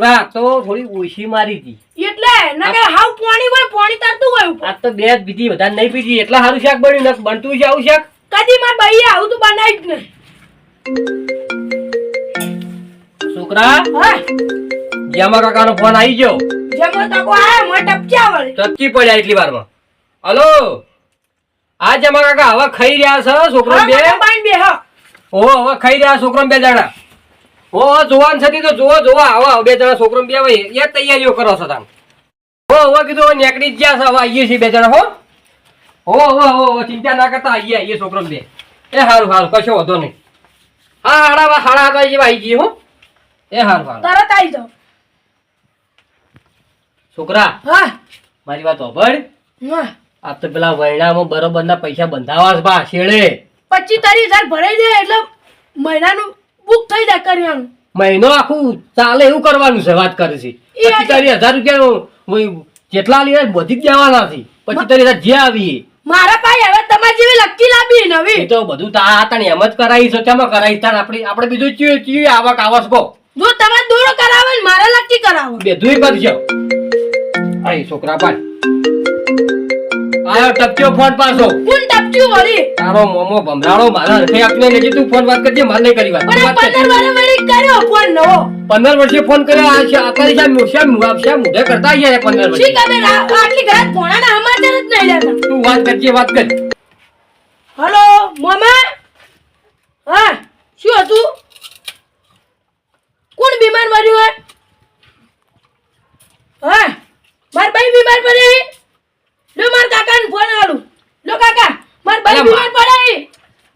છોકરા તો થોડી ઓછી મારી હતી. એટલે? નકર હાવ પાણી હોય પાણી તરતું હોય આ તો બે જ પીધી વધારે નહીં પીધી. એટલા સારું શાક બન્યું. ને બનતું છે આવું શાક? કદી માર ભાઈ આવું તો બનાવી જ નહીં. છોકરા હા. જ્યામાં કાકાનો ફોન આવી ગયો. જમો તકો આયા મોય ટપક્યા વળે. ટપકી પડ્યા એટલી વારમાં. હલો? આ જમા કાકા હવે ખાઈ રહ્યા છે છોકરો બે? મને બે હા. ઓ હવે ખાઈ રહ્યા છોકરો બે જણા ઓ જોવાન છતી તો જોવો જોવો આવો આવો બે જણા છોકરો બે હવે એ તૈયારીઓ કરો છો તમે હો હવે કીધું નેકડી ગયા છે હવે આવીએ છીએ બે જણા હો. હો હો હો હો, ચિંતા ના કરતા આવીએ આવીએ છોકરો બે. એ સારું સારું કશો વાંધો નહીં. હા હાડા હાડા હાડા જેવા આવી ગઈ હો. એ હારું હારું. તરત આવી જાઓ. છોકરા હા. મારી વાત હોભળ. હા. આ તો પેલા વરણામાં બરોબરના પૈસા બંધાવા છે બા શેડે પચીસ તારીખ હજાર ભરાઈ જાય એટલે મહિનાનું બુક થઈ જાય કરિયાણું. મહિનો આખું ચાલે એવું કરવાનું છે વાત કરે છે. પચીસ તારી હજાર રૂપિયા જેટલા લીધા બધી જ દેવાના છે. પચીસ તારી હજાર જે આવી મારા પાસે હવે તમારી જેવી લકી લાવી નવી. તો બધું તા હતા એમ જ કરાવી છે તેમાં કરાવી તાર આપણે આપણે બીજું ચીયું ચીયું આવક આવસ કહો જો તમારે દૂર કરાવે ને મારે લકી કરાવો. બધું કરજો અરે છોકરા પાડ આયો ટપક્યો ફોન પાછો. કોણ ટપચ્યું વળી? તારો મોમો ભમરાળો મારા હરખે આપને લેજે તું ફોન વાત કરજે મારે કરી વાત. પણ તું આ વાત કર. પંદર વર્ષ વળી કર્યો ફોન નવો. પંદર વર્ષે ફોન કર્યો આ છે આકારી શા શા મુઆ- મુઢે કરતા આયા પંદર શી વર્ષે ખબર આ- આટલી ઘરાત ભોણાના સમાચાર જ નહીં લેતા. તું વાત કરજે વાત કર. હલો મોમા? હા શું હતું? કોણ બીમાર મર્યું હે હા માર ભાઈ બીમાર પડે હે? લો માર કાકાને ફોન આલું. લો કાકા માર ભાઈ બીમાર પડે.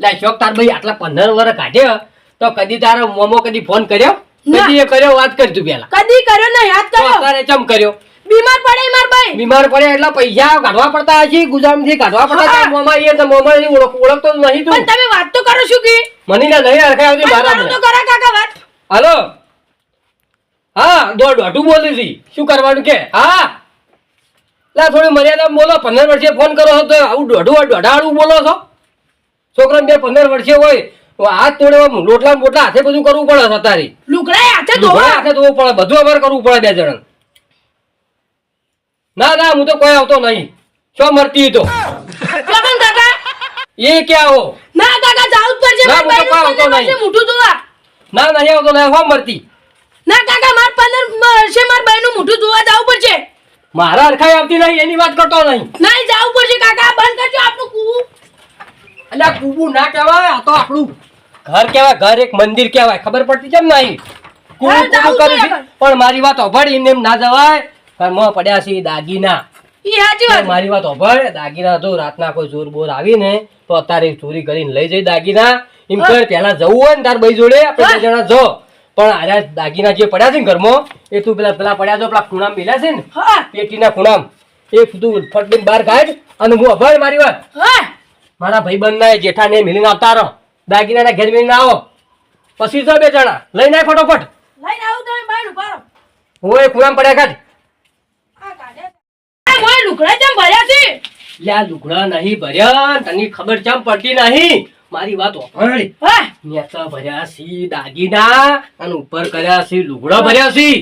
લે શોક તાર ભાઈ આટલા પંદર વર્ષ કાઢ્યો. તો કદી તારો મોમો કદી ફોન કર્યો? કદી એ કર્યો? વાત કરજો પેલા. કદી કર્યો ને યાદ તો કર્યો અત્યારે ચમ કર્યો? બીમાર પડે માર ભાઈ બીમાર પડે એટલે પૈસા કાઢવા પડતા હશે ગુજામથી કાઢવા પડતા હા. મોમા એ તો મોમા ની ઓળખ ઓળખતો નહીં નહીં પણ તમે વાત તો કરો શું કે? મને ના નહીં હરખાય આવતી વાત મારા તો. કરા કાકા વાત. હાલો. હા દોડ દોઢું બોલું છી શું કરવાનું કે? હા. લા થોડી મર્યાદા બોલો પંદર વર્ષે ફોન કરો છો તો આવું દોઢું દોઢાડું બોલો છો. છોકરાને બે પંદર વર્ષે હોય તો હાથ તોડે લોટલા બોટલા હાથે બધું કરવું પડે છે તારી. લુગડા હાથે ધોવા. હાથે ધોવું પડે બધું અમારે કરવું પડે બે જણ. ના ના હું તો કોઈ આવતો નહીં. છો મરતી તો. કાકા. એ ક્યાં હો? ના કાકા જાવું પડશે. ના, હું તો નહીં. મોઢું ધોવા. ના નહીં આવતો નહીં હો મરતી. ના કાકા માર પંદર વર્ષે માર ભાઈનું મોઢું ધોવા જવું પડશે. મારા અરખાઈ આવતી નહીં એની વાત કરતો નહીં. નહીં જવું પડશે કાકા બંધ કરજો આપણું કૂવું. અલ્યા કૂવું ના કહેવાય આ તો આપણું. ઘર કહેવાય ઘર એક મંદિર કહેવાય ખબર પડતી કેમ નહીં? કૂવું કૂવું કરું છું પણ મારી વાત અભળ એમ ના જવાય. ઘરમાં પડ્યા છે દાગીના. મારી વાત અભળ દાગીના જો રાતના કોઈ જોર બોર આવીને તો અત્યારે ચોરી કરીને લઈ જઈ દાગીના. એમ. કર પેલા જવું હોય ને તાર ભાઈ જોડે આપણે જણા જો. પણ આર્યા દાગીના જે પડ્યા છે ને ઘરમાં એ તું પેલા પેલા પડ્યા તો પેલા ખૂણામાં મેલ્યા છે ને? પેટીના ખૂણામાં. એ તું ફટ બહાર કાઢ અને હું અભળ મારી વાત. મારા ભાઈબંધ ના જેઠા ને મિલીને આવતા રહો. દાગીના ઘેર મિલીને આવો. પછી જો બે જણા. લઈને ફટોફટ. આવું તમે ઊભા હું એ ખૂણામાં પડ્યા કાઢ લુકડા ચમ ભર્યા છે? લ્યા લુકડા નહીં ભર્યા તને ખબર ચમ પડતી નહીં. મારી વાત નેતા ભર્યા સી દાગીના અને ઉપર કર્યા સી લુગડા ભર્યા સી.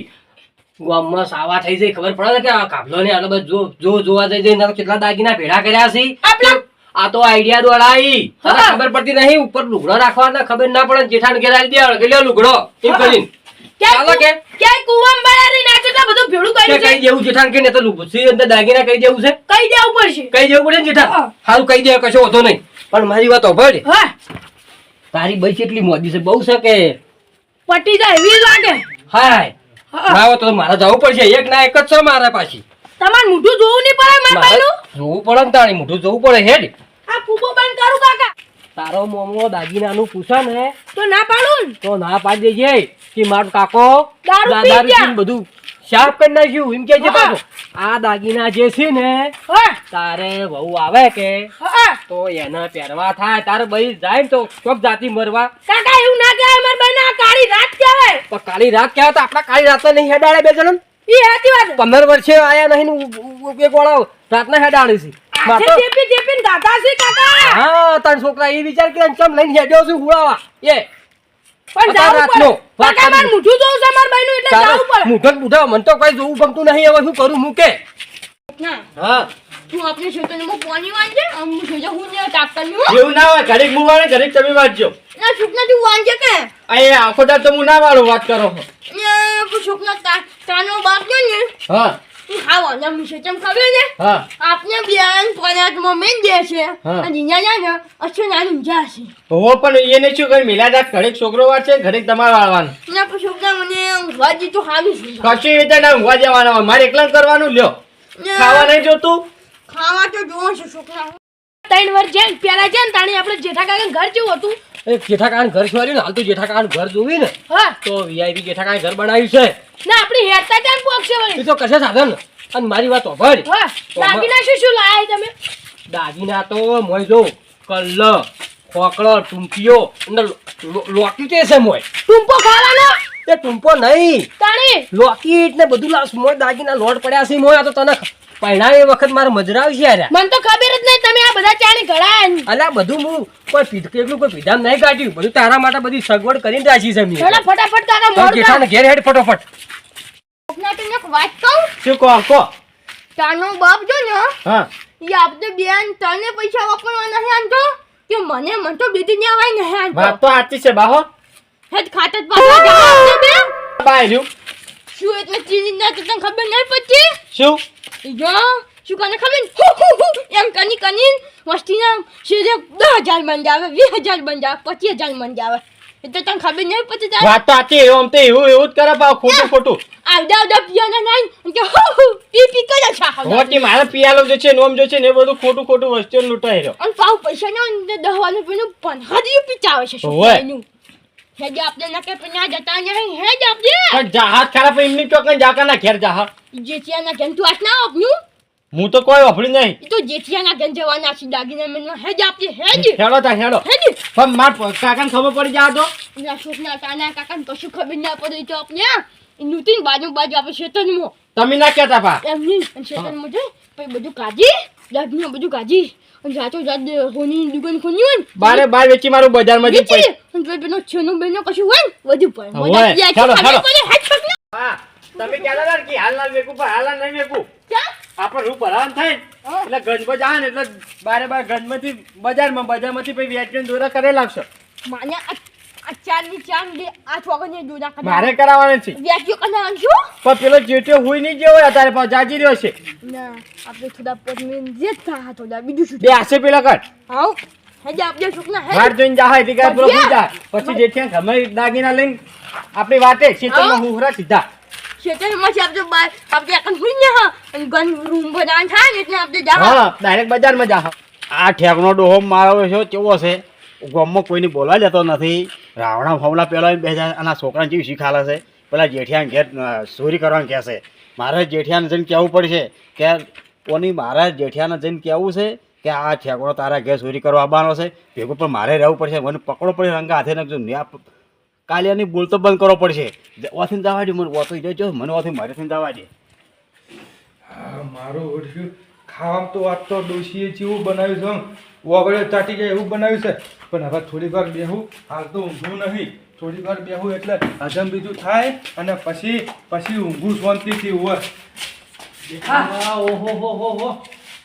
ગામમાં સાવા થઈ જાય ખબર પડે કે આ કાબલો ને આલો બધું જો જોવા જઈ જઈને કેટલા દાગીના ભેડા કર્યા સી? આપણા આ તો આઈડિયા દોડાઈ. ખબર પડતી નહીં ઉપર લુગડો રાખવાના ખબર ના પડે જેઠાણ ઘેર આવી દે અળગેલો લુગડો એમ કરીને. ચાલો કે? ક્યાંય કુવામાં ભર્યા નાખે તો બધું ભેળું કે કર્યું કઈ દેવું જેઠાને કે ને તો લુગડી અંદર દાગીના કઈ દેવું છે? કઈ દેવું પડશે. કઈ દેવું પડે ને જેઠા હા. કઈ દે કશો હોતો નહીં. પણ મારી વાત હોભળ. હા? તારી બઈ કેટલી મોદી છે બહુ શકે પટી જાય એવી લાગે હાય. હા. તો મારે જવું પડશે. એક ના એક જ છે મારા પાછી. તમારે મોઢું જોવું નહીં પડે માર ભાઈનું? જોવું પડે ને તારી મોઢું જોવું પડે હેડ આ કૂવો બંધ કરું કાકા. તારો મોમો દાગીનાનું પૂછે ને તો ના પાડું તો ના પાડી દેજે કે મારો કાકો દારૂ પી ગયા. બધું. શાર્પ કરી નાખ્યું. એમ કે છે આ દાગીના જે છે ને તારે વહુ આવે કે તો એના પહેરવા થાય. તારે ભાઈ જાય ને તો ચોક જાતી મરવા. કાકા એવું ના કહેવાય માર ભાઈને ના કાળી રાત કહેવાય. પણ કાળી રાત કહેવાય તો આપણા કાળી રાત નહીં હેડાડે બે જણ ઈ સાચી વાત પંદર વર્ષે આયા નહીં ઉપયોગ એક રાતના હેડાડે છે. કાકા. હા તાર છોકરા એ વિચાર કે ચમ લઈને હેડ્યો છું હુડાવા એ પણ અત્યારે જાવું પડે. કાકા માર કરી. મૂઠું છે મારા ભાઈનું એટલે જાવું પડે. મૂઢો ને બૂઢો તો કઈ જોવું ગમતું નહીં હવે શું કરું હું ના. હા. તું આપણે શેતનમાં પાણી વાંચે આમ હું જોજે હું ને હો એવું ના હોય ઘડીક હું વાળે ઘડીક તમે વાંચજો. ના તું કે? અહીંયા આખો દાડ તો હું ના વાળો વાત કરો. ને તા તાનો બાપ જો ને. હા. હા વાંચા મુશે ચમ ખબર ને આપને બેન પરાતમાં મેં દે છે. અને જીના જાને અચ્છા નાનું જા છે હો પણ એને શું કરી મિલાદા ઘડીક છોકરો વાંચે ઘડીક તમારે વાળવાનું ના પછી છોકરા મને વાજી તો હાલું છે. કશું રીતે ના ઊંઘવા જવાના મારે એકલા જ કરવાનું? લ્યો. ને ખાવા નહીં જોતું? ખાવા તો જોવો છે છોકરા. ત્રણ વર્ષ છે પેલા છે ને તાણી આપણે જેઠા કાકા ઘર જેવું હતું. એ ઘર છોડ્યું ને? હાલ તો જેઠાકાન ઘર જોવી ને. હા. તો વીઆઈપી જેઠાકાન ઘર બનાવ્યું છે. ના આપણે હેરતા ત્યાં એ વળી. તો કશે સાધન. અને મારી વાત સાંભળ દાગીના શું શું લાયા તમે? દાગીના તો મોય જો કલ્લ ખોકળો ટૂંકીઓ અને લો- લોકી કે છે મોય. ટુંપો ખાવાનો? એ ટુંપો નહીં. તાણી? લોકેટ ને બધું લાવ મોય દાગીના લોટ પડ્યા છે મોય આ તો તને પહેણાવે એ વખત મારે મજરા આવી છે મને તો ખબર જ નહીં તમે આ બધા ચાણી ઘડા અલા બધું હું કોઈ પીધ કેટલું કોઈ પીધામ નહીં કાઢ્યું. બધું તારા માટે બધી સગવડ કરીને રાખી છે મેં. ફટાફટ તારા તો મોડ ઘેર હેડ ફટોફટ. ના તને એક વાત કહું? શું કહો કહો. તાનો બાપ જો ને હા. એ આપણે બેન તને પૈસા વાપરવા નહીં તો કે મને મન તો બીજી ને આવાય નહીં આનતો? વાત તો સાચી છે બાહો. હેત ખાતે જ પાછા બે બાયર્યું શું એટલે ચીની ના તને ખબર નહીં પછી શું? જો શું કને ખબર? એમ કની કની વસ્તીના શેરે દસ હજાર બન જાવે વીસ હજાર બન જાવે પચીસ હજાર બંધ એટલે તને ખબર નહીં પછી તારે? વાત તો આતી એવું તો એવું એવું જ કરે બાવ ખોટું ખોટું. આવડા આવડા પિયાના નાઈ કે હો હો પી પી કરે છા. હોટી મારે પિયાલો જો છે નોમ જો છે ને બધું ખોટું ખોટું વસ્તુ લૂંટાઈ રહ્યો. અને પાવ પૈસા ના હોય ને દહ વાળું પેલું પંદર પીચાવે છે શું હેજ આપણે ના કે પણ ના જતા નહીં હેજ આપણે પણ જહાજ ખરાબ એમની ચોકન જાકાના ઘેર જાહા ના કેમ તું આટલા આપનું હું તો કોઈ વાપર્યું નહીં. તો જેઠિયાના ઘેર જવાના છે દાગીના મેળવા હેજ આપણે હેજ હેડો તા હેડો. હેજ પણ માર કાકાને ખબર પડી જા તો? ના છોકના તાના કાકાને કશું ખબર ના પડી તો આપણે નુતિન નૂતીન બાજુ બાજુ આપણે શેતનમાં. તમે ના કહેતા પા. એમની શેતનમાં જઈ પછી બધું કાજી દાગીના બધું કાજી. અને જાતો જાત હોની દુકાન ખોલી હોય બારે બાર વેચી મારું બજારમાં જઈ પડી અને પછી બેનો છેનો બેનો કશું હોય વધુ બધું પડે હોય. મજા પી ચાલો, ખબર ચાલો. પડે હેજ પકડ હા તમે કહેતા હતા ને કે હાલ ના વેકું પણ હાલ ના નહીં વેકું? આપણે રૂપ ભરાવાનું થાય એટલે ગંજમાં જાય ને એટલે બારે બાર ગંજમાંથી બજારમાં બજારમાંથી પછી વેચીને દોરા કરે લાગશો માને આ ચાર આઠ વાગ્યાની મારે કરાવવાનું છે. પણ પેલો નહીં હોય અત્યારે પાછો જાજી રહ્યો છે. ના આપણે થોડા પત્ની જે થા થોડા બીજું શું બે હાસે પેલા કર હાઉ હેજે આપણે હે જોઈને એટલે પછી જેઠિયા ઘરમાં દાગીના લઈને આપણી વાતે હા. હુહરા સીધા. શેતરમાં છે આપણે બાર. આપણે આકન હુઈ ને હા. અને ગન રૂમ બનાવવાનું થાય એટલે આપણે જા હા ડાયરેક્ટ બજારમાં જા આ ઠેકનો ડોહો મારો છે, કેવો છે? ગામમાં કોઈને બોલવા લેતો નથી. રાવણા ફાવલા પેલા બે હજાર આના છોકરાને જેવી શીખાલે છે? પેલા જેઠિયાને ઘેર ચોરી કરવાનું કહે છે. મારે જેઠિયાને જઈને કહેવું પડશે કે કોની મારા જેઠિયાને જઈને કહેવું છે કે, આ ઠેકડો તારા ઘેર ચોરી કરવા આવવાનો છે. ભેગું પણ મારે રહેવું પડશે. મને પકડો પડશે રંગા હાથે નાખજો. ને આ પ- કાલે એની બોલતો બંધ કરવો પડશે. ઓથી જવા દે મને ઓથી જજો મને ઓથી મારેથી જવા દે. હા મારું ઓળખ્યું ખાવા તો વાત તો ડોશીએ જેવું બનાવ્યું છે ઓગળે ચાટી જાય એવું બનાવ્યું છે. પણ હવે થોડી વાર બેહું. હાલ તો ઊંઘું નહીં. થોડી વાર બેહું એટલે હજમ બીજું થાય અને પછી પછી ઊંઘું શાંતિથી હોય. ઓહો હો હો હો.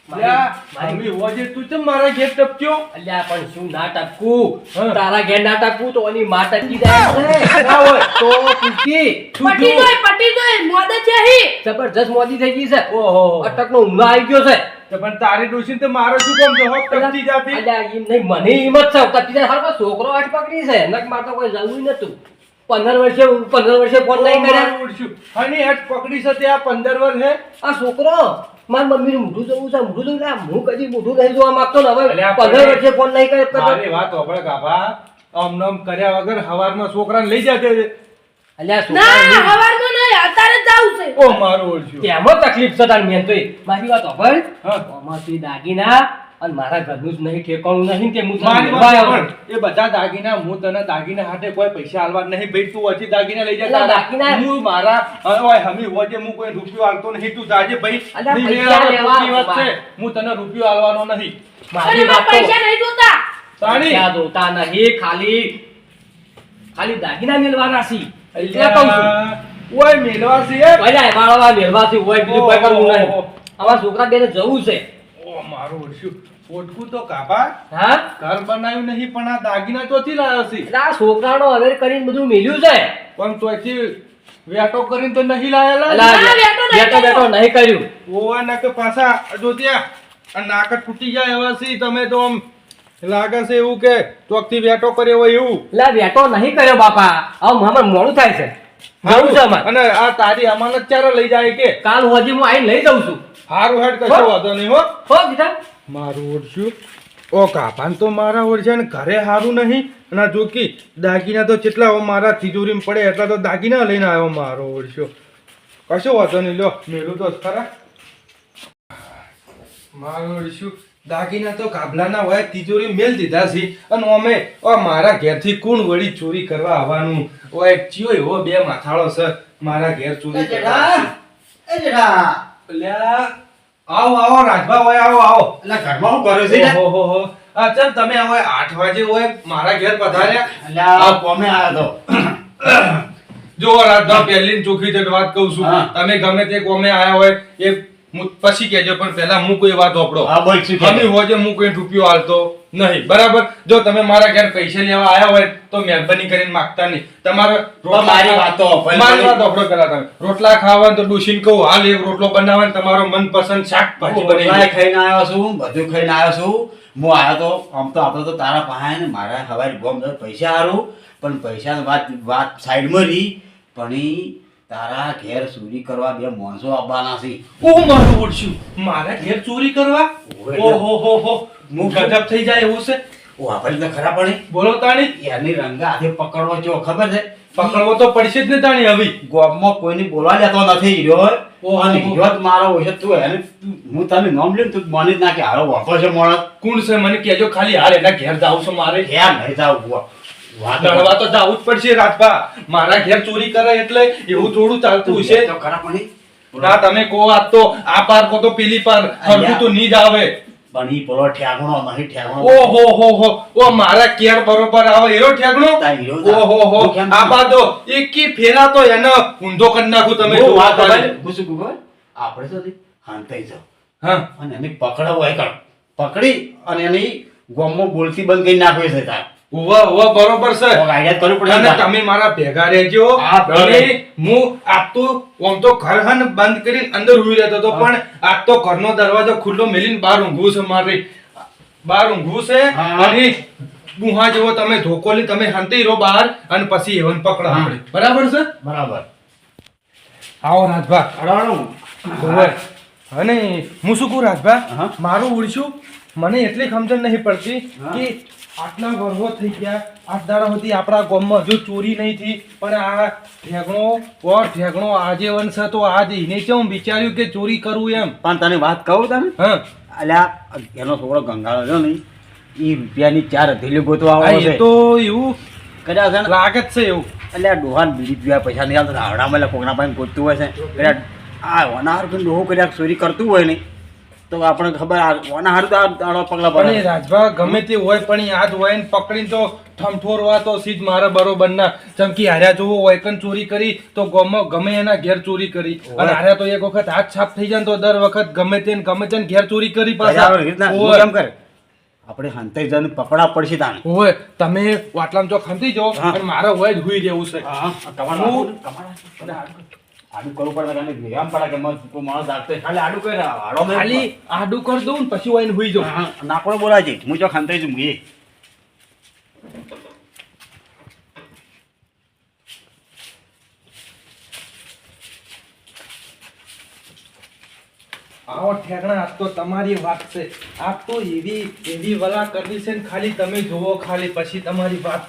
મારી મમ્મી તું ચમ મારા ઘેર ટપક્યો? અલ્યા પણ શું ના ટપકું તારા ઘેર ના ટપકું તો ઓની માં ટપકી જાય ના હોય તો પૂછી પટી જો. પટી દોય મોદે છે હી. જબરજસ્ત મોદી થઈ ગઈ છે. ઓહો. અટકનો ઊંઘો આવી ગયો છે. તો પણ તારી ડોશી તો મારો શું કામ છે? ટપકી જાતી. અલ્યા, ઈ નહીં, મને હિંમત છે. ટપકી જાય હારો છોકરો આઠ પકડી છે. નક માર કોઈ જરૂરી નતું. પંદર વર્ષે પંદર વર્ષે ફોન નહીં કર્યા. હની હેઠ પકડી છે ત્યાં પંદર વર્ષ? હે આ છોકરો? મારા મમ્મીનું મોઢું જોવું છે મોઢું જોવું છે. હું કદી મોઢું નહીં જોવા માંગતો ને હવે. અલ્યા, પંદર વર્ષે ફોન નહીં કરે મારી વાત હોભળ કાપા આમ નામ કર્યા વગર હવારમાં છોકરાને લઈ જતે અલ્યા ના છોકરા હવારનું નહીં અત્યારે જ છે. ઓ મારું ઓળખ્યું. તેમાં તકલીફ છે તાર મેં તો મારી વાત સાંભળ હા. આમાંથી દાગીના અને મારા ઘરનું જ નહીં ઠેકાણું નહીં કે હું. એ બધા દાગીના હું તને દાગીના હાથે કોઈ પૈસા આલવા નહીં. ભાઈ તું હજી દાગીના લઈ જા દાગીના- હું મારા ઓય હમી હોજે હું કોઈ રૂપિયો આલતો નહીં. તું જાજે ભાઈ. હું તને રૂપિયો આલવાનો નહીં. મારી વાત પૈસા નહીં જોતા. પૈસા જોતા નહીં ખાલી ખાલી દાગીના મેળવાના છી. એટલે કહું છું. ઓય મેલવા છે એમ? વાળવા છે હોય બીજું કોઈ કરવું નહીં. અમારા છોકરા બેને જવું છે. મારું ઓળખ્યું પોટકું તો કાપા. હા? ઘર બનાવ્યું નહીં પણ આ દાગીના ચોથી લાવ્યો છે. આ છોકરાનો હવે કરીને બધું મેલ્યું છે? પણ ચોથી વેટો કરીને તો નહીં લાયેલા. વેટો વેટો નહીં કર્યું. ઓવા ના કે પાછા જો ત્યાં આ નાક તૂટી જાય એવા છે તમે તો આમ લાગે છે એવું કે ચોકથી વેટો કર્યો હોય એવું. એટલે વેટો નહીં કર્યો બાપા. આમ મારે મોડું થાય છે. જવું છે અમારે અને આ તારી અમાનત ચારે લઈ જાય કે? કાલ હોજી હું આઈ લઈ જઉં છું. હારું હેડ કશો વાંધો નહીં હો. હો બીજા મારું ઓળખ્યું ઓ કાપાન તો મારા ઓળશે ને ઘરે હારું નહીં. અને આ જોકી દાગીના તો કેટલા મારા તિજોરીમાં પડે એટલા તો દાગીના લઈને આવ્યો મારો ઓળશ્યો કશો વાંધો નહીં લો મેલું તો ખરા. મારું ઓળશ્યું દાગીના તો કાબલાના હોય તિજોરી મેલ દીધા છે. અને અમે ઓ મારા ઘેરથી કોણ વળી ચોરી કરવા આવવાનું? ઓય ચિયો એવો બે માથાળો છે મારા ઘેર ચોરી કરવા આવો આવો રાજભા હોય આવો આવો. એટલે ઘરમાં શું કર્યું છે. આ ચમ તમે હવે આઠ વાગે હોય મારા ઘેર પધાર્યા. એટલે આ કોમે આવ્યો તો. જો રાજભા પહેલી ચોખ્ખી વાત કહું છું. તમે ગમે તે કોમે આયા હોય એ હું પછી કહેજો પણ પહેલા હું કોઈ વાત વાપરો. હા બોલ શું અમે હોજે હું કોઈ રૂપિયો હાલતો નહીં. બરાબર? જો તમે મારા ઘેર પૈસા લેવા આવ્યા હોય તો મહેરબાની કરીને માગતા નહીં. તમારે મારી વાતો મારી વાત વાપરો પેલા તમે. રોટલા ખાવા તો ડોશીને કહું હાલ એ રોટલો બનાવવા તમારો મનપસંદ શાક ભાજી બને ખાઈને આવ્યો છું બધું ખાઈને આવ્યો છું. હું આવ્યો તો આમ તો આપણે તો તારા પાસે ને મારા હવારી બોમ્બ પૈસા હારું પણ પૈસા વાત વાત સાઈડમાં રહી. પણ તારા ઘેર ચોરી કરવા બે માણસો આવવાના છે. હું મારું ઓળશું મારા ઘેર ચોરી કરવા. ઓહો હો હો. હું ગજબ થઈ જાય એવું છે? ઓ આપણે તો ખરા પડે બોલો તાણી. એની રંગા હાથે પકડવો જો ખબર છે? પકડવો તો પડશે જ ને તાણી હવે. ગોમમાં કોઈને બોલવા દેતો નથી રહ્યો ઓ અને હીરો મારો હોય તું એને હું તને નામ લઈને તું મને જ નાખે. કે હારો વાપર છે માણસ. કોણ છે? મને કહેજો ખાલી હાલ એના ઘેર જાવ છો મારે. ઘેર નહીં જાવ બુઆ. તો જાવું જ પડશે રાજભા. મારા ઘેર ચોરી કરે એટલે એવું થોડું ચાલતું હશે. તો ખરા પણ ના તમે કહો આજ તો આ પાર કો તો પેલી પાર. હરખું તો નહીં જ આવે. પણ ઈ પેલો ઠેકાણો નહીં ઠેકાણો ઓહો હો હો. ઓ મારા કેર બરોબર આવે. એરો ઠેકણો ઓ હો હો. આ બાજુ એકી ફેરા તો એને ઊંધો કરી નાખું તમે હું વાત શું કહું ખબર? આપણે તો હાંતાઈ જાવ હા. અને એને પકડાવો એક પકડી અને એની ગોમો બોલતી બંધ કરી નાખવી છે તાર. ઉવા ઉવા બરોબર છે. કોક કરવું પડે અને તમે મારા ભેગા રહેજો. અને હું આપ તો આમ તો ઘર હન બંધ કરીને અંદર ઊઈ રહેતો તો પણ આજ તો ઘરનો દરવાજો ખુલ્લો મેલીને બહાર ઊંઘું છે મારે. બહાર ઊંઘું છે અને ગુહા જેવો તમે ધોકો લઈ તમે હંતી રહો બહાર અને પછી એવન પકડા આપણે. બરાબર છે? બરાબર. આવો રાજભા. અડાણું બરાબર અને હું શું કહું રાજભા? મારું ઉડશું. મને એટલી સમજણ નહીં પડતી કે આટલા વર્ષો થઈ ગયા. આઠ દાડા સુધી આપણા ગામમાં હજુ ચોરી નહીં થઈ. પણ આ ઠેગણો ઓ ઠેગણો આજે વંશ તો આજે એને કેમ વિચાર્યું કે ચોરી કરવું એમ? પણ તને વાત કહું તને? હા. અલ્યા એનો છોકરો ગંગાળો છે ને એ રૂપિયાની ચાર હથેલીઓ ગોતવા આવે છે. તો એવું કદાચ લાગે જ છે એવું. એટલે આ ડોહાન બીડી પીવા પૈસા નહીં આવતા હાવડામાં એટલે કોકના પાસે ગોતતું હોય છે. કદાચ આ વનાહાર ડોહો કદાચ ચોરી કરતું હોય ને તો આપણે ખબર ઓના હારું તો પગલા પડે રાજભા ગમે તે હોય પણ યાદ હોય ને પકડીને તો ઠમઠોરવા તો સીધ મારા બરોબર ના. ચમકી હાર્યા જોવો હોય કન ચોરી કરી તો ગમ- ગમે એના ઘેર ચોરી કરી. અને હાર્યા તો એક વખત હાથ છાપ થઈ જાય તો દર વખત ગમે તે ગમે તે ઘેર ચોરી કરી પાછા. કેમ કરે. આપણે હંતાઈ જઈને પકડા પડશે તાને ઓય તમે વાટલામાં જો ખમતી જાઓ મારે અને મારા હોય જ હુઈ રહેવું છે. હું- આડું કરવું પડે કારણ કે ભેગામ પડે કે મત કોઈ માણસ રાખતો ખાલી આડું કરે આડો મેં ખાલી આડું કરી દઉં ને પછી હોય ને હુઈ જાઉં. નાકોડો બોલાય છે. હું જો ખાંતાઈ છું હું આવો ઠેકણા આજ તો તમારી વાત છે. આ તો એવી એવી વલા કરવી છે ને ખાલી તમે જોવો ખાલી પછી તમારી વાત.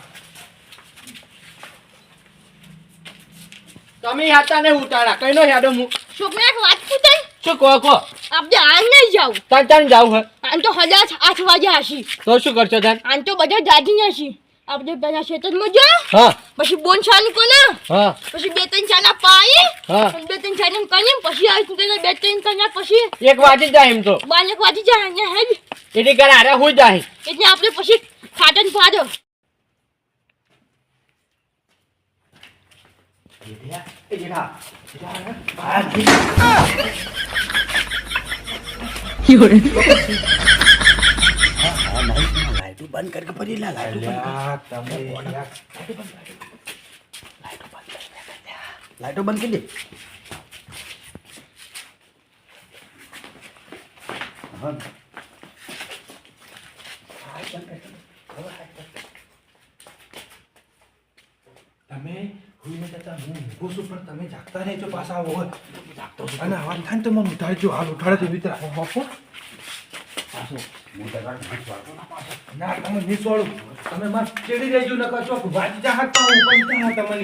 તમે હતા ને ઉતારા કઈ નો યાદો હું. છોકરા એક વાત પૂછે શું કહો કહો આપણે આ નહીં જાવ તાન તાન જાવ હે. આન તો હજાર આઠ વાગે હશી. તો શું કરશો તાન? આન તો બધા જાગી હશી. આપણે પેલા ખેતરમાં જો હા. પછી બોન ચાલુ કોને? હા. પછી બે ત્રણ ચાના પાઈ હા. બે ત્રણ ચાના કરીને પછી આવી તું બે ત્રણ ચાના પછી એક વાજી જાય એમ તો. બાલક વાજી જાય અહીંયા હે એટલે કરે હારે હું જાય? એટલે આપણે પછી ખાટન ફાડો એ જેઠા જેઠા, આ જેઠા. હા, નહીં, લાઈટો બંધ કરી કે ફરી લા, લાઈટો તમે. લાઈટો બંધ કરી દે. તમે હું ઊંઘું છું પણ તમે જાગતા રહેજો પાછા આવો. હોય અને અવાજ થાય ને તો મને ઉઠાડજો હાલ ઉઠાડે તો મિત્રમાં વાળતો ના પાછો. ના તમે નિસોળું તમે માર ચેડી રહેજો ન કચો વાજી જા હાથ પાઉં પણ તમને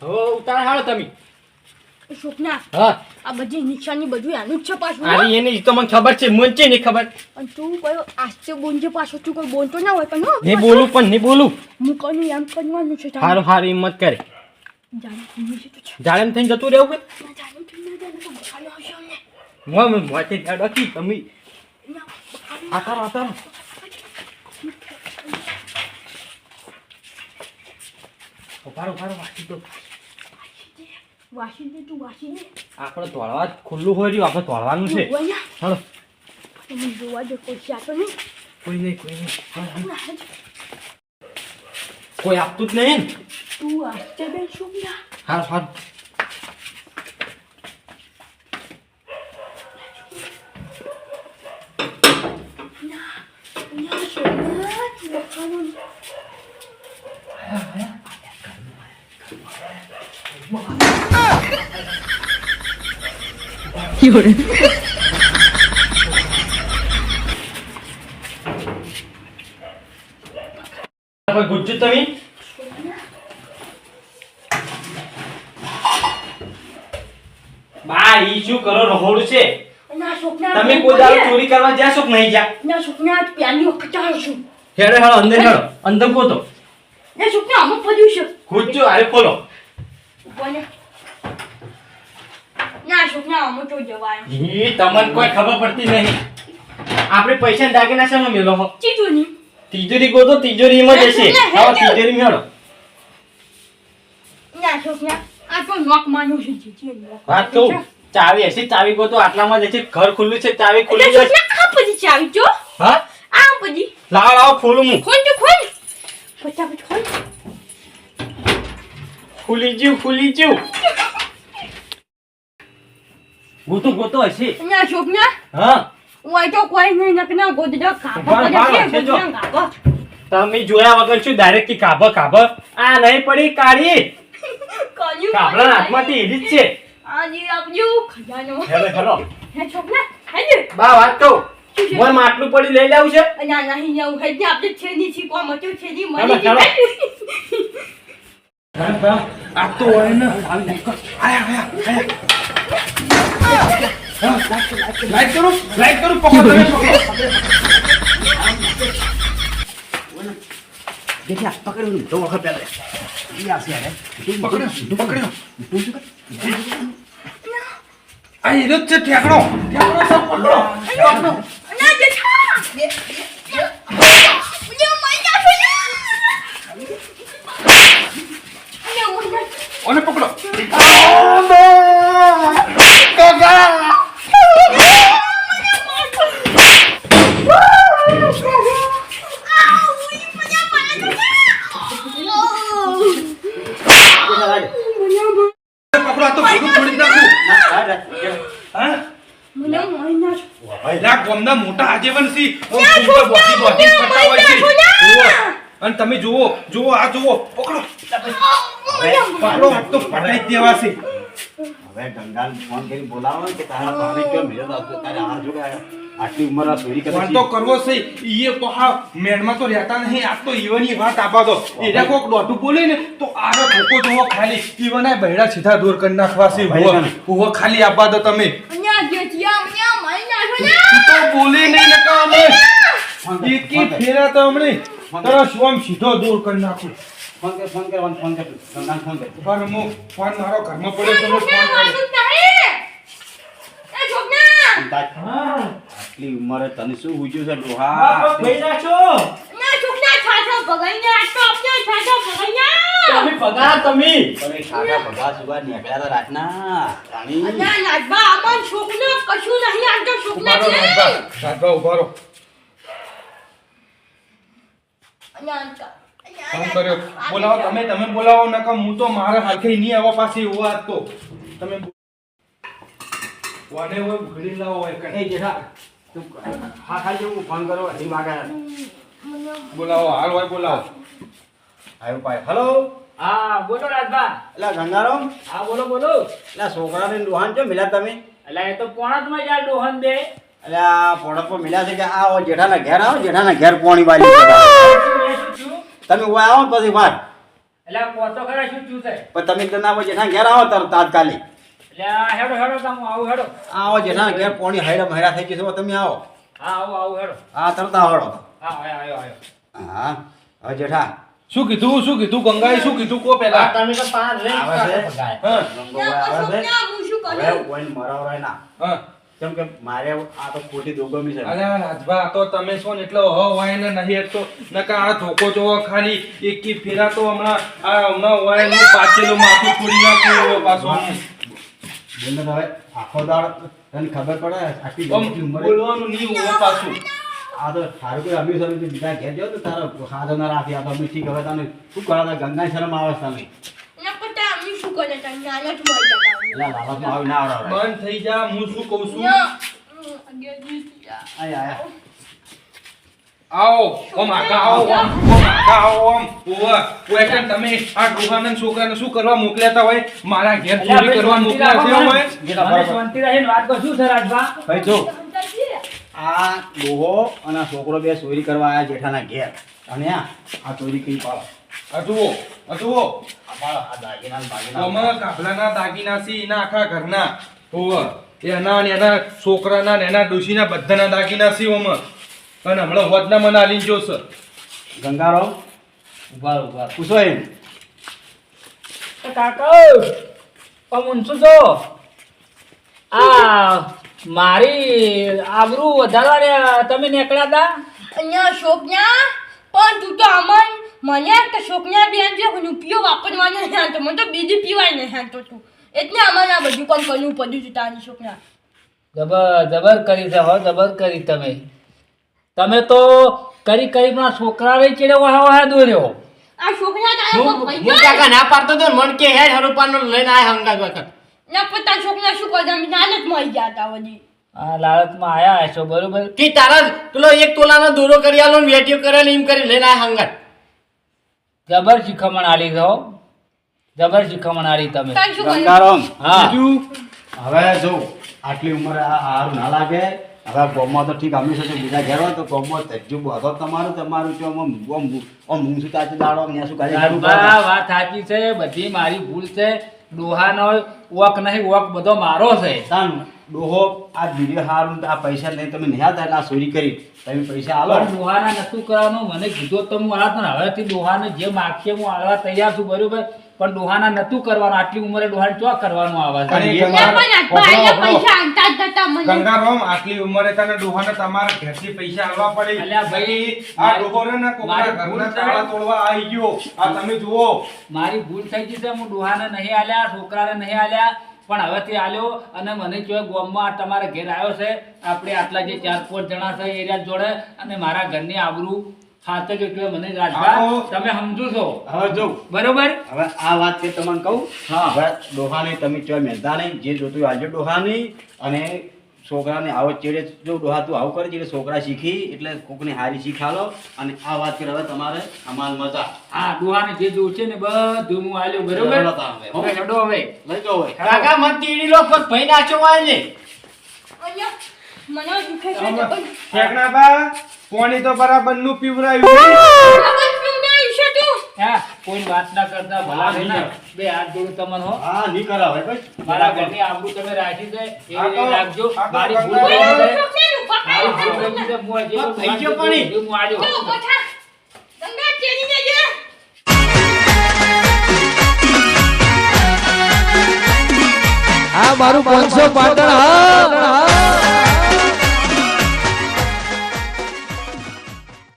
હવે ઉતાર હાલો તમે. સ્વપ્ના હા. આ બધી નિશાની બધું આનું જ છે પાછું અરે એની તો મને ખબર છે મને છે નહીં ખબર? પણ તું કયો આસ્તે બોલજે પાછો તું કોઈ બોલતો ના હોય પણ નહીં બોલું પણ નહીં બોલું. હું કહું એમ કરવાનું છે. હારું હારું હિંમત કરે. જાણે થઈને જતું રહેવું કે? ના ના. મોં મોતે ડકી તમે ના. આતારો આતારો ઉભારો ઉભારો વાંચી દો વાસી દે તું વાસી દે આપણે તોડવા ખુલ્લું હોય રહ્યું આપણે તોડવાનું છે ચાલો તમે જોવા જો કોઈ છે નહીં કોઈ નહીં કોઈ નહીં. કોઈ આપતું જ નહીં તું આસ્તે બેન શું ના હા હારું ના સોમનાથ બખાડો કોઈ ગુજ્જુ તમે? બા ઈ શું કરો રહોડું છે? તમે કોઈ ચોરી કરવા જાશો કે નહીં જા. ના સોમનાથ પ્યાલી વખત છું. હેડો હેડો અંદર હેડો અંદર ગોતો ના પડ્યું છે. ગુજ્જુ આરે ખોલો. કોને ના સુખના તો જવાય ઈ તમને કોઈ ખબર પડતી નહીં. આપણે પૈસા દાગીના શેમાં મેલો હો. નહીં તિજોરી ગોતો તિજોરીમાં જશે. આવો તિજોરી મેળો. ના સુખના આ તો નોક માનું છે નોક વાત તો ચાવી હશે ચાવી ગોતો આટલામાં જશે. ઘર ખુલ્લું છે ચાવી ખુલ્લી જશે આ પછી ચાવી જો? હા? આ પછી લાવો લાવ ખોલું હું ખોલ તો ખોલ. ફટાફટ ખોલ. ખુલી જ્યું ખુલી જ્યું. ગોતો ગોતો હશે. ના સોમનાથ હા. ઓય તો કોઈ નહીં નકના ગોદડો કાપો પડે છે તમે જોયા વગર શું ડાયરેક્ટ કી કાભ કાભ આ નહીં પડી હાથમાંથી જ છે. આજે આપજો ખજાનો. હેલો હેલો હે છોકરા હેજે બા વાત કહું. મોર માટલું પડી લઈ લેવું છે? ના નહીં જવું હેજે આપણે છેની છી કોમ હતું છેની ચાલો, મળી આ તો હોય ને આયા આયા આયા. લાઈટ કરો લાઈટ કરો પકડો તમે પકડો તો વખત પહેલા. પકડ્યો પકડ્યો આ હીરો જ છે ઠેકડો ઠેકડો સર પકડો ઠેકડો ના જેઠા મને મઈ નાખો ના મને મઈ નાખો ઓને પકડો જેઠા, લાગે. પકડો આ તો ભૂખું છોડી નાખું ના, લાગે, જેઠા. હા મને મઈ નાખો એલા ગામના મોટા આગેવાન છે ઓ ના, ફૂલ પર છોકરા, બોધી બોધી મને ફરતા હોય છે મરી નાખો ના. જુઓ. અને તમે જુઓ જુઓ આ જુઓ પકડો. પકડો આ તો પટાઈ દેવા છે. હવે ગંગાલ ફોન કરીને બોલાવો કે તારા ભાભી કેમ મેળો આવતો? તારે આ જોડે આટલી ઉંમર આ ચોરી કરી તો કરવો છે ઈએ તો હા મેડમાં તો રહેતા નહીં આ તો ઈવનની વાત આપા દો. એને કોક દોઢું બોલે ને તો આરો ઠોકો જોવો ખાલી. ઈવના બૈડા સીધા દૂર કરી નાખવા છે હુવો ખાલી આપવા દો તમે. મને જેઠિયા મને મઈ નાખો તું ના. તો બોલે નહીં નકા અમે. એકી ફેરા તો હમણે. તરસ ઓમ સીધો દૂર કરી નાખું ફોન કર ફોન કર ફોન કર ગંગાને ફોન કર પણ હું ફોન મારો ઘરમાં પડ્યો તો ફોન છોકરા કરું છોકરા તાર- આટલી ઉંમરે તને શું પૂછ્યું છે ડોહા ભાઈ નાખો ના છોકરા ભગાઈને આટલો આપજો છાટો ભગાઈને તમે પગાર તમે તમે ઠાઠા પગાર સુવા નીકળ્યા રાતના રાણી અલ્યા નાજબા અમન છોકનો કશું નહીં ઊભા રહો, છે રાજભા. રાજભા, ઊભા રહો. અલ્યા અંકા ફોન કર્યો. બોલાવો તમે તમે બોલાવો નકર હું તો મારા હાથે નહીં આવવા પાસે એવો આજ તો. તમે વાને હોય ઘડી લાવો હોય કઈ. જેઠા હા ખાલી હું ફોન કરો હજી માગે બોલાવો હાલ હોય બોલાવો. આવ્યો ભાઈ હલો? હા બોલો રાજભા. એટલે ગંગારામ? હા બોલો બોલો. એટલે છોકરાને લોહાન છો મિલા તમે? એટલે એ તો પોણા જ મજા ડોહન બે. એટલે આ પોળક પર મિલ્યા છે કે આવો જેઠાના ઘેર આવો જેઠાના ઘેર પોણી વાળી તમે ઉવા આવો ને પછી વાત. એટલે પોતો ખરા શું શું થાય પણ તમે તો ના આવો જેઠાના ઘેર આવો તરત તાત્કાલિક. એટલે આ હેડો હેડો તમે આવો હેડો. આવો જેઠાના ઘેર પોણી હૈરા મહેરા થઈ ગઈ છે તમે આવો. હા આવો આવો હેડો. હા તરત આવડો હા આવ્યો આયો આયો હા હવે જેઠા. શું કીધું શું કીધું ગંગાએ શું કીધું? કો પેલા તમે તો પાંચ લઈ આવે છે. હા. ગંગોબાઈ આવે છે હું શું કર્યું? મરાવરાય ના. હા. કેમ કે મારે આ તો ખોટી દોગમી છે અરે રાજભા આ તો તમે છો ને એટલે હ હોય ને નહીં એક તો. નકા આ ધોકો જોવો ખાલી. એક કી ફેરા તો હમણાં આ હમણાં હોય ને પાછેલું માથું ફોડી નાખ્યું પાછો. બોલને હવે આખો દાડ તને ખબર પડે? આખી મોટી બોલવાનું નહીં હોય પાછું. આ તો સારું કોઈ અમીર સર બીજા ઘેર જાવ તો તારો હાથ ના રાખી આ તો અમે ઠીક હવે તને શું કરાતા ગંગા શરમ આવે છે તને. ના પતા શું કરે? તને નાના જ મળી જતા લા લાલચમાં આવી ના આવડાવડાય. બંધ થઈ જા હું શું કહું છું. આય આય. આવો ઓમ આગા આવો ઓમ આગા આવો ઓમ. ઓવા ઓય કે તમે આ ડોહાના છોકરાને શું કરવા મોકલ્યા હોય મારા ઘેર ચોરી કરવા મોકલ્યા છે હોય મને શાંતિ રહીને વાત તો શું છે રાજભા? ભાઈ જો. આ ડોહો અને છોકરો બે ચોરી કરવા આયા જેઠાના ઘેર. અને આ આ ચોરી કરી પાડો. આ જુઓ. જુઓ આ પાડો આ દાગીના ને બાગીના આમાં કાફલાના દાગીના છે એના આખા ઘરના. ઓવા એના ને એના છોકરાના ને એના ડોશીના બધાના દાગીના છે ઓમાં અને હમણાં હોદના મને આલીને જોશે ગંગારામ ઊભા ઊભા પૂછો એમ. કાકા પણ શું આ મારી આબરૂ વધારવા તમે નીકળ્યા હતા અહીંયા શોકના પણ તું તો અમન મને કે છોકરા બેન જે રૂપિયો વાપરવાનો નહીં મને તો બીજી પીવાય નહીં આવતો છું. એટલે અમારે આ બધું કામ કરવું પડ્યું છે તારી છોકરા જબર જબર કરી છે હો જબર કરી તમે. તમે તો કરી કરી પણ આ છોકરા રહી ચેડે વાહ વાહ દોર્યો. આ છોકરા તારા કોઈ હું કાકા ના પાડતો તો મન કે હે હરુપાનો લઈને આય હંગા વખત. ના પણ તારા છોકરા શું કરે અમે નાના જ મળી ગયા હતા વળી. આ લાલચમાં આયા છો બરોબર? કે તારા પેલો એક તોલાનો દોરો કરી આલો ને વેટીઓ કરે ને એમ કરી લઈને આય હંગાત. જબર શિખામણ આલી છો જબર શિખામણ આલી તમે. શું ગંગારામ હા. હવે જો આટલી ઉંમરે આ હારું ના લાગે. હવે ગોમમાં તો ઠીક અમે છે બીજા ઘેર હોય તો ગોમમાં તજુ બધો તમારું તમારું છે આમ આમ આમ હું શું તાચે દાડો અહીંયા શું રાજભા વાત સાચી છે બધી મારી ભૂલ છે. ડોહાનો ઓક નહીં ઓક બધો મારો છે. તાન ડોહો આ બીજો હારું આ પૈસા લઈને તમે નહીં એટલે આ ચોરી કરી. તમે પૈસા આલો. ડોહાના નતું કરવાનું મને કીધું તો હું આ પણ હવેથી ડોહાને જે માગશે હું આલવા તૈયાર છું બરોબર? પણ ડોહાના નતું કરવાનું આટલી ઉંમરે ડોહાને ચો કરવાનું આવે ગંગારામ આટલી ઉંમરે તને ડોહાને તમારા ઘરથી પૈસા આલવા પડે. અલ્યા ભાઈ, આ ડોહો રે ને કોકના ઘરના તાળા તોડવા આવી ગયો. આ તમે જુઓ. મારી ભૂલ થઈ ગઈ છે હું ડોહાને નહીં આલ્યા છોકરાને નહીં આલ્યા. પણ હવેથી આલ્યો અને મને જો ગોમમાં તમારા ઘેર આવ્યો છે? આપણે આટલા જે ચાર પાંચ જણા છે એરિયા જોડે અને મારા ઘરની આબરૂ હાથે જ એટલે મને રાજભા તમે સમજો છો? હવે જો. બરોબર? હવે આ વાત કે તમને કહું. હા. હવે ડોહાની તમે ચોય મહેતા નહીં જે જોતું આજે ડોહાની અને છોકરાને આવો ચેડે જો ડોહાતું આવું કરે છે છોકરા શીખી એટલે કોકને હારી શીખાલો અને આ વાત કરે હવે તમારે અમાલ મજા. હા ડોહાને જે જોવું છે ને બધું હું આલ્યો બરોબર? હવે. હવે હવે. લઈ જાઓ હવે. કાકા મત તીડી લો પર ભઈ નાચો વાલે અહીંયા મને દુખે છે ફેકણા બા પાણી તો બરાબરનું પીવરાયું હા. કોઈ વાત ના કરતા ભલા થઈને બે હાથ જોડું તમને હો. હા નહીં કરાવે ભાઈ. મારા ઘરની આબરૂ તમે રાખી દે એ રાખજો. મારી ભૂલ થઈ છે મારી ભૂલ થઈ છે મો જે થઈ ગયો પાણી. હું આલ્યો. જો, પછા. તમને ચેની આ મારું પાંચસો પાટણ હા